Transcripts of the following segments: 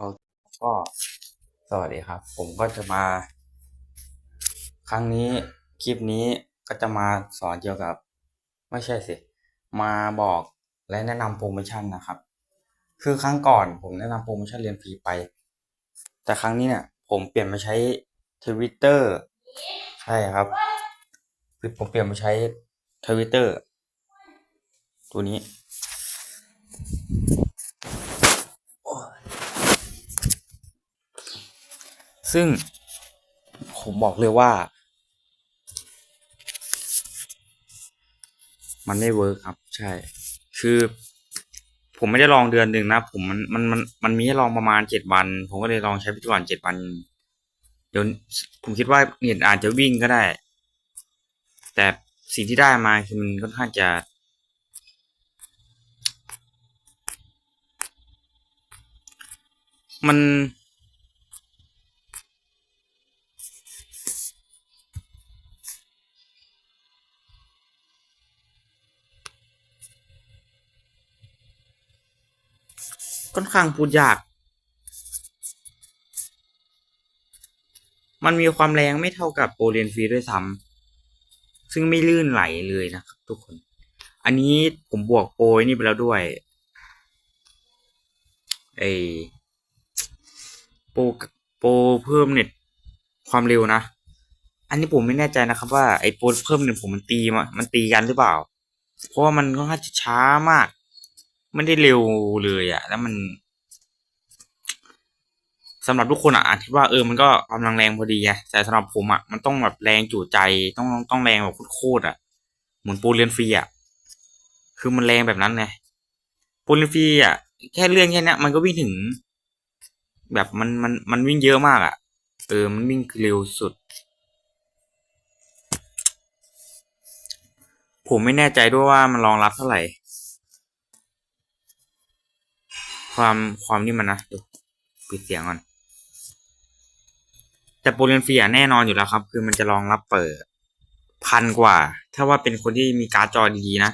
ก็สวัสดีครับ ผมก็จะมา ครั้งนี้คลิปนี้ก็จะมาสอนเกี่ยวกับ ไม่ใช่สิ มาบอกและแนะนำโปรโมชั่นนะครับ คือครั้งก่อนผมแนะนำโปรโมชั่นเรียนฟรีไป แต่ครั้งนี้เนี่ย ผมเปลี่ยนมาใช้ทวิตเตอร์ใช่ครับคือผมเปลี่ยนมาใช้ทวิตเตอร์ตัวนี้ ซึ่งผมบอกเลยว่า มันไม่เวิร์คครับ ใช่ คือ ผมไม่ได้ลองเดือนหนึ่งนะ ผมมันมันมันมันมีให้ลองประมาณเจ็ดวัน ผมก็เลยลองใช้ไปก่อนเจ็ดวันเดี๋ยวผมคิดว่าเน็ตอาจจะวิ่งก็ได้ แต่สิ่งที่ได้มาคือมันค่อนข้างจะมัน ค่อนข้างพูดยาก มันมีความแรงไม่เท่ากับโปรเรียนฟรีด้วยซ้ำซึ่งไม่ลื่นไหลเลยนะครับ ทุกคน อันนี้ผมบวกโปรนี่ไปแล้วด้วยไอโปรโปรเพิ่มเน็ตความเร็วนะ อันนี้ผมไม่แน่ใจนะครับว่าไอโปรเพิ่มเน็ตผมมันตีมามันตีกันหรือเปล่า เพราะว่ามันค่อนข้างจะช้ามาก ไม่ได้เร็วเลยอะแล้วมันสำหรับทุกคนอะอาจคิดว่าเออมันก็กำลังแรงพอดีไงแต่สำหรับผมอะมันต้องแบบแรงจู่ใจต้องต้องแรงแบบโคตรๆอะเหมือนปรเรียนฟรีอะคือมันแรงแบบนั้นไงปรเรียนฟรีอะแค่เลื่อนแค่นี้มันก็วิ่งถึง แบบมันมันมันวิ่งเยอะมากอะเออมันวิ่งเร็วสุด ผมไม่แน่ใจด้วยว่ามันรองรับเท่าไหร่ ความความนี่มันนะปิดเสียงก่อน แต่โปรเรียนฟรีอะแน่นอนอยู่แล้วครับ คือมันจะรองรับเปิดพันกว่า ถ้าว่าเป็นคนที่มีการ์ดจอดีๆนะ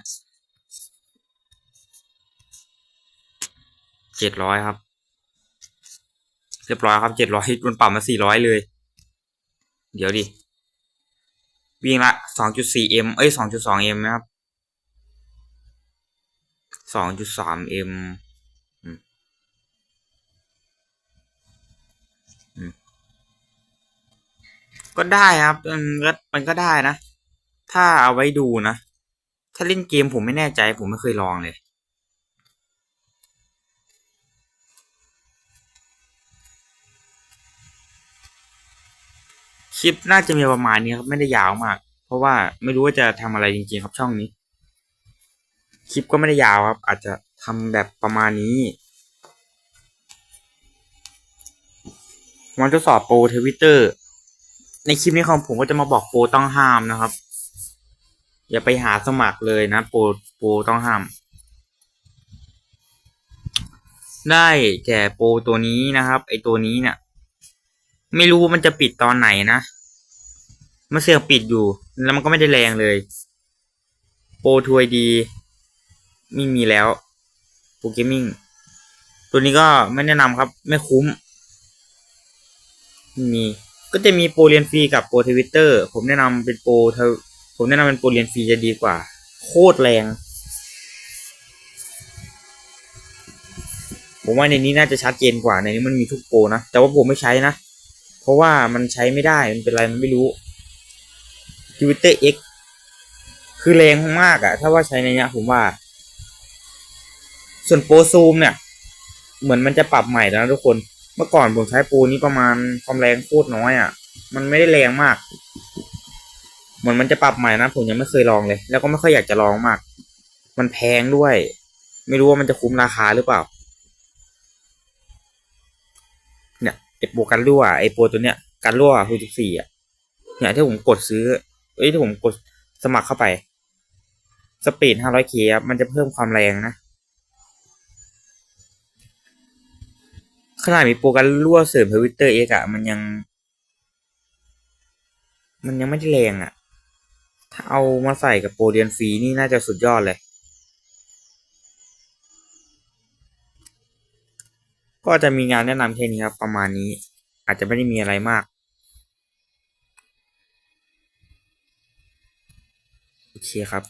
เจ็ดร้อยครับ เรียบร้อยครับเจ็ดร้อยมันปรับมาสี่ร้อยเลย เดี๋ยวดิ วิ่งละสองจุดสี่เอ็มเอ้ยสองจุดสองเอ็มนะครับสองจุดสามเอ็ม ก็ได้ครับมันก็มันก็ได้นะ ถ้าเอาไว้ดูนะ ถ้าเล่นเกมผมไม่แน่ใจ ผมไม่เคยลองเลยคลิปน่าจะมีประมาณนี้ครับไม่ได้ยาวมาก เพราะว่าไม่รู้ว่าจะทำอะไรจริงๆครับช่องนี้ คลิปก็ไม่ได้ยาวครับ อาจจะทำแบบประมาณนี้วันทดสอบโปรทวิตเตอร์ ในคลิปนี้ของผมก็จะมาบอกโปรต้องห้ามนะครับ อย่าไปหาสมัครเลยนะโปรโปรต้องห้าม ได้แก่โปรตัวนี้นะครับ ไอตัวนี้เนี่ยไม่รู้มันจะปิดตอนไหนนะมันเสียงปิดอยู่แล้วมันก็ไม่ได้แรงเลย โปรทวยดีไม่มีแล้วโปรเกมมิ่งตัวนี้ก็ไม่แนะนำครับ ไม่คุ้มไม่มี ก็จะมีโปรเรียนฟรีกับโปรทวิตเตอร์ผมแนะนำเป็นโปรเทอผมแนะนำเป็นโปรเรียนฟรีจะดีกว่า โคตรแรง ผมว่าในนี้น่าจะชัดเจนกว่าในนี้มันมีทุกโปรนะ แต่ว่าผมไม่ใช้นะ เพราะว่ามันใช้ไม่ได้มันเป็นอะไรมันไม่รู้ Twitter X คือแรงมากอะถ้าว่าใช้ในนี้ผมว่า ส่วนโปรซูมเนี่ย เหมือนมันจะปรับใหม่แล้วนะทุกคน เมื่อก่อนผมใช้ปรนี้ประมาณความแรงโคตรน้อยอะ่ะ มันไม่ได้แรงมาก เหมือนมันจะปรับใหม่นะผมยังไม่เคยลองเลย แล้วก็ไม่ค่อยอยากจะลองมาก มันแพงด้วย ไม่รู้ว่ามันจะคุ้มราคาหรือเปล่า เนี่ยไอโปรกันรั่วไอโปรตัวเนี้ยกันรั่วคูณสี่อะ เนี่ยที่ผมกดซื้อ เอ้ยที่ผมกดสมัครเข้าไป สปีด 500k ครับมันจะเพิ่มความแรงนะ ขนาดมีโปรกันรั่วเสริมทวิตเตอร์เอกอะมันยัง มันยังไม่ได้แรงอะถ้าเอามาใส่กับโปรเรียนฟรีนี่น่าจะสุดยอดเลย ก็จะมีงานแนะนำแค่นี้ครับประมาณนี้ อาจจะไม่ได้มีอะไรมาก โอเคครับ